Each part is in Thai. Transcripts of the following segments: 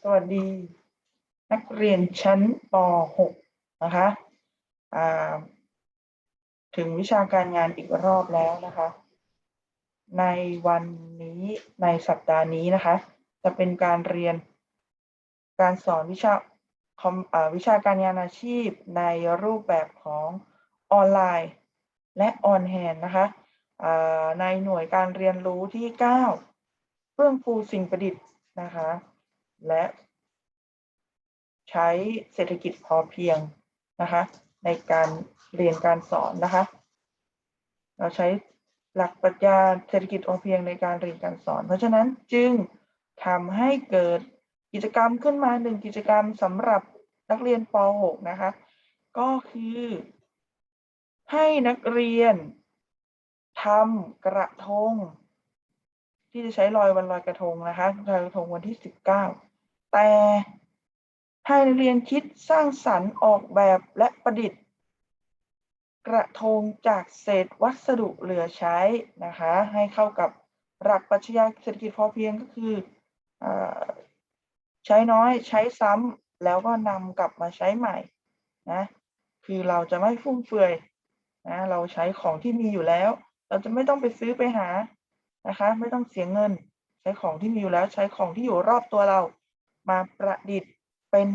สวัสดี นักเรียนชั้นป .6 นะคะถึงวิชาการงานอีกรอบแล้วนะคะ ในวันนี้ในสัปดาห์นี้นะคะ จะเป็นการเรียน การสอนวิชาคอมวิชาการงานอาชีพในรูปแบบของออนไลน์ และออนแฮนนะคะในหน่วยการเรียนรู้ที่ 9 เฟื่องฟูสิ่งประดิษฐ์นะคะ และใช้เศรษฐกิจพอเพียงนะคะ ในการเรียนการสอนนะคะ เราใช้หลักปรัชญาเศรษฐกิจพอเพียงในการเรียนการสอน เพราะฉะนั้นจึงทำให้เกิดกิจกรรมขึ้นมาหนึ่งกิจกรรมสำหรับนักเรียนป .6 นะคะ ก็คือ ให้นักเรียนทำกระทง ที่จะใช้ลอยวันลอยกระทงนะคะลอยกระทงวันที่สิบเก้า แต่ให้นักเรียนคิดสร้างสรรค์ออกแบบและประดิษฐ์ กระทงจากเศษวัสดุเหลือใช้นะคะให้เข้ากับหลักปรัชญาเศรษฐกิจพอเพียงก็คืออใช้น้อยใช้ซ้ำแล้วก็นำกลับมาใช้ใหม่นะคือเราจะไม่ฟุ่มเฟือยนะเราใช้ของที่มีอยู่แล้ว เราจะไม่ต้องไปซื้อไปหานะคะ ไม่ต้องเสียเงิน ใช้ของที่มีอยู่แล้วใช้ของที่อยู่รอบตัวเรา มาประดิษฐ์เป็น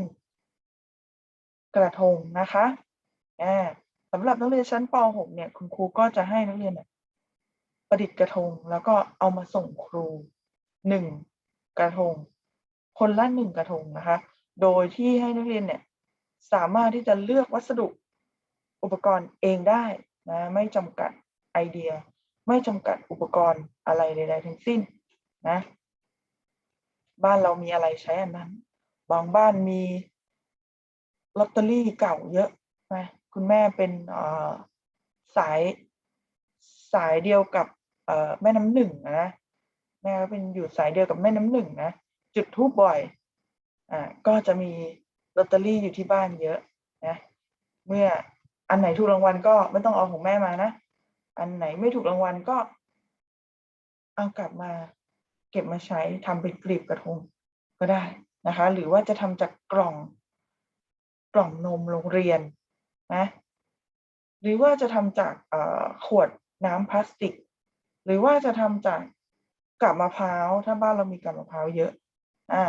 กระทงนะคะอ่าสำหรับนักเรียนชั้นป .6 เนี่ยคุณครูก็จะให้นักเรียนประดิษฐ์กระทง แล้วก็เอามาส่งครูหนึ่งกระทง คนละหนึ่งกระทงนะคะ โดยที่ให้นักเรียนเนี่ยสามารถที่จะเลือกวัสดุอุปกรณ์เองได้นะไม่จำกัดไอเดีย ไม่จำกัดอุปกรณ์อะไรใดๆทั้งสิ้นนะ บ้านเรามีอะไรใช้อันนั้น บางบ้านมีลอตเตอรี่เก่าเยอะนะคุณแม่เป็นสายสายเดียวกับแม่น้ำหนึ่งนะแม่ก็เป็นอยู่สายเดียวกับแม่น้ำหนึ่งนะจุดทูบบ่อยอ่าก็จะมีลอตเตอรี่อยู่ที่บ้านเยอะนะเมื่ออันไหนถูกรางวัลก็ไม่ต้องเอาของแม่มานะ อันไหนไม่ถูกรางวัลก็เอากลับมา เก็บมาใช้ทำเป็นกลีบกระทงก็ได้นะคะ หรือว่าจะทำจากกล่องกล่องนมโรงเรียนนะหรือว่าจะทำจากขวดน้ำพลาสติก หรือว่าจะทำจากกาบมะพร้าวถ้าบ้านเรามีกาบมะพร้าวเยอะอะ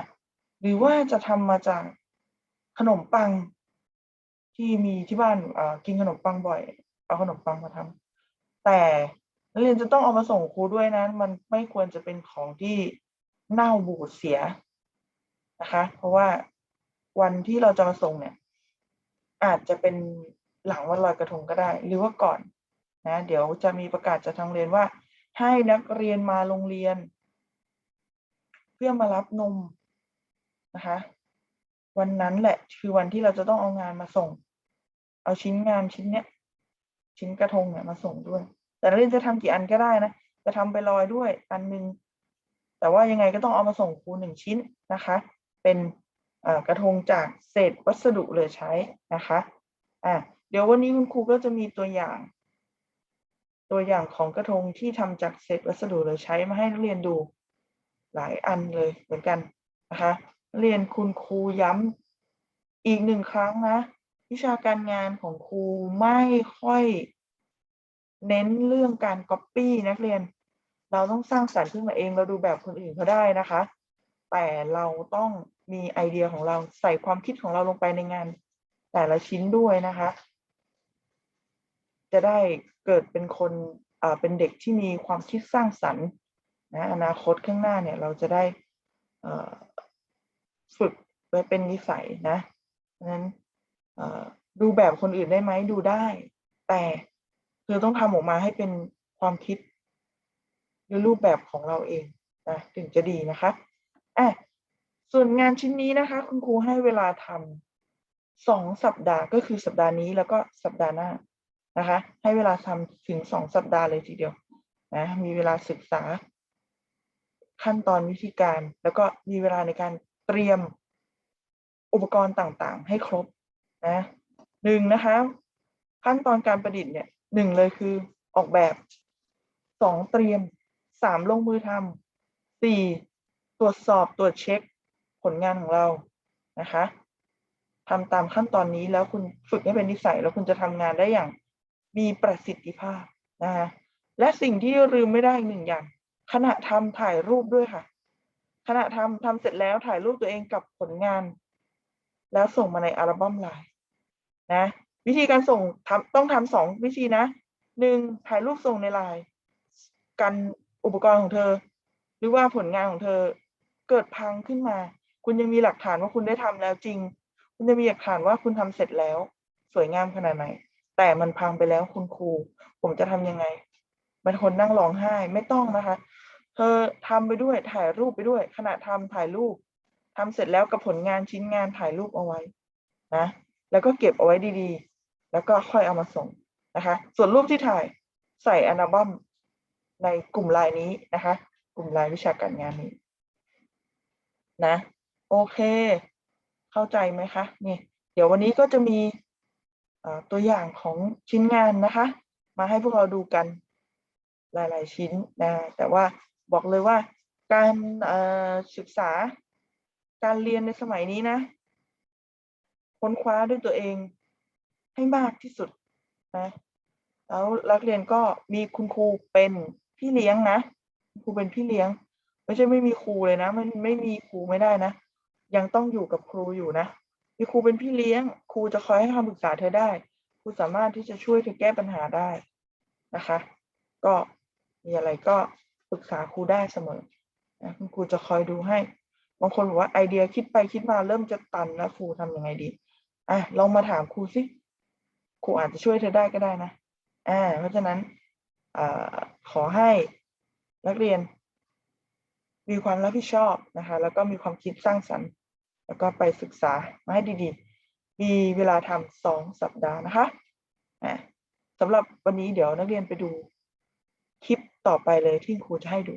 หรือว่าจะทำมาจากขนมปังที่มีที่บ้านกินขนมปังบ่อย เอาขนมปังมาทำแต่ นักเรียนจะต้องเอามาส่งครูด้วยนะมันไม่ควรจะเป็นของที่เน่าบูดเสียนะคะ เพราะว่าวันที่เราจะมาส่งเนี่ย อาจจะเป็นหลังวันลอยกระทงก็ได้ หรือว่าก่อนนะ เดี๋ยวจะมีประกาศจากทางเรียนว่า ให้นักเรียนมาโรงเรียน เพื่อมารับนมนะคะ วันนั้นแหละคือวันที่เราจะต้องเอางานมาส่ง เอาชิ้นงานชิ้นเนี้ย ชิ้นกระทงเนี่ยมาส่งด้วย แต่นักเรียนจะทำกี่อันก็ได้นะ จะทำไปลอยด้วยอันหนึง แต่ว่ายังไงก็ต้องเอามาส่งครูหนึ่งชิ้นนะคะ เป็นกระทงจากเศษวัสดุเหลือใช้นะคะอะเดี๋ยววันนี้คุณครูก็จะมีตัวอย่าง ตัวอย่างของกระทงที่ทำจากเศษวัสดุเหลือใช้มาให้นักเรียนดูหลายอันเลยเหมือนกันนะคะเรียนคุณครูย้ำอีกหนึ่งครั้งนะ วิชาการงานของครูไม่ค่อย เน้นเรื่องการก๊อปปี้นักเรียน เราต้องสร้างสรรค์ขึ้นมาเองเราดูแบบคนอื่นเขาได้นะคะ แต่เราต้องมีไอเดียของเราใส่ความคิดของเราลงไปในงาน แต่ละชิ้นด้วยนะคะ จะได้เกิดเป็นคนเป็นเด็กที่มีความคิดสร้างสรรค์นะอนาคตข้างหน้าเนี่ยเราจะได้ฝึกไว้เป็นนิสัยนะเพราะนั้นดูแบบคนอื่นได้ไหมดูได้ แต่ คือต้องทำออกมาให้เป็นความคิดหรือรูปแบบของเราเองนะถึงจะดีนะคะอะส่วนงานชิ้นนี้นะคะ คุณครูให้เวลาทำสองสัปดาห์ก็คือสัปดาห์นี้แล้วก็สัปดาห์หน้านะคะ ให้เวลาทำถึงสองสัปดาห์เลยทีเดียวนะมีเวลาศึกษา ขั้นตอนวิธีการ แล้วก็มีเวลาในการเตรียมอุปกรณ์ต่างๆ ให้ครบนะหนึ่งนะคะ ขั้นตอนการประดิษฐ์เนี่ย หนึ่งเลยคือออกแบบสองเตรียมสามลงมือทำสี่ตรวจสอบตรวจเช็คผลงานของเรานะคะทำตามขั้นตอนนี้แล้วคุณฝึกให้เป็นนิสัย แล้วคุณจะทำงานได้อย่างมีประสิทธิภาพนะคะและสิ่งที่ลืมไม่ได้อีกหนึ่งอย่าง ขณะทำถ่ายรูปด้วยค่ะ ขณะทำทำเสร็จแล้วถ่ายรูปตัวเองกับผลงาน แล้วส่งมาในอัลบั้มไลน์นะ วิธีการส่งทำต้องทำสองวิธีนะหนึ่งถ่ายรูปส่งในไลน์กันอุปกรณ์ของเธอ หรือว่าผลงานของเธอเกิดพังขึ้นมา คุณยังมีหลักฐานว่าคุณได้ทำแล้วจริง คุณจะมีหลักฐานว่าคุณทำเสร็จแล้ว สวยงามขนาดไหน แต่มันพังไปแล้วคุณครู ผมจะทำยังไงเป็นคนนั่งร้องไห้ไม่ต้องนะคะ เธอทำไปด้วยถ่ายรูปไปด้วย ขณะทำถ่ายรูปทำเสร็จแล้วกับผลงานชิ้นงานถ่ายรูปเอาไว้นะแล้วก็เก็บเอาไว้ดีๆ แล้วก็ค่อยเอามาส่งนะคะ ส่วนรูปที่ถ่ายใส่อัลบั้มในกลุ่มไลน์นี้นะคะ กลุ่มไลน์วิชาการงานนี้นะ โอเค เข้าใจไหมคะนี่เดี๋ยววันนี้ก็จะมีตัวอย่างของชิ้นงานนะคะ มาให้พวกเราดูกันหลาย ๆ ชิ้นนะ แต่ว่าบอกเลยว่าการศึกษาการเรียนในสมัยนี้นะ ค้นคว้าด้วยตัวเอง ให้มากที่สุดนะแล้วนักเรียนก็มีคุณครูเป็นพี่เลี้ยงนะครูเป็นพี่เลี้ยง ไม่ใช่ไม่มีครูเลยนะมันไม่มีครูไม่ได้นะ ยังต้องอยู่กับครูอยู่นะมีครูเป็นพี่เลี้ยง ครูจะคอยให้คำปรึกษาเธอได้ครูสามารถที่จะช่วยเธอแก้ปัญหาได้นะคะ ก็มีอะไรก็ปรึกษาครูได้เสมอนะคุณครูจะคอยดูให้ บางคนบอกว่าไอเดียคิดไปคิดมาเริ่มจะตันแล้วครูทำยังไงดีอะลองมาถามครูสิ ครูอาจจะช่วยเธอได้ก็ได้นะอ่าเพราะฉะนั้นอขอให้นักเรียน มีความรับผิดชอบนะคะ แล้วก็มีความคิดสร้างสรรค์ แล้วก็ไปศึกษามาให้ดีๆ มีเวลาทำสองสัปดาห์นะคะอ่าสำหรับวันนี้เดี๋ยวนักเรียนไปดูคลิปต่อไปเลยที่ครูจะให้ดู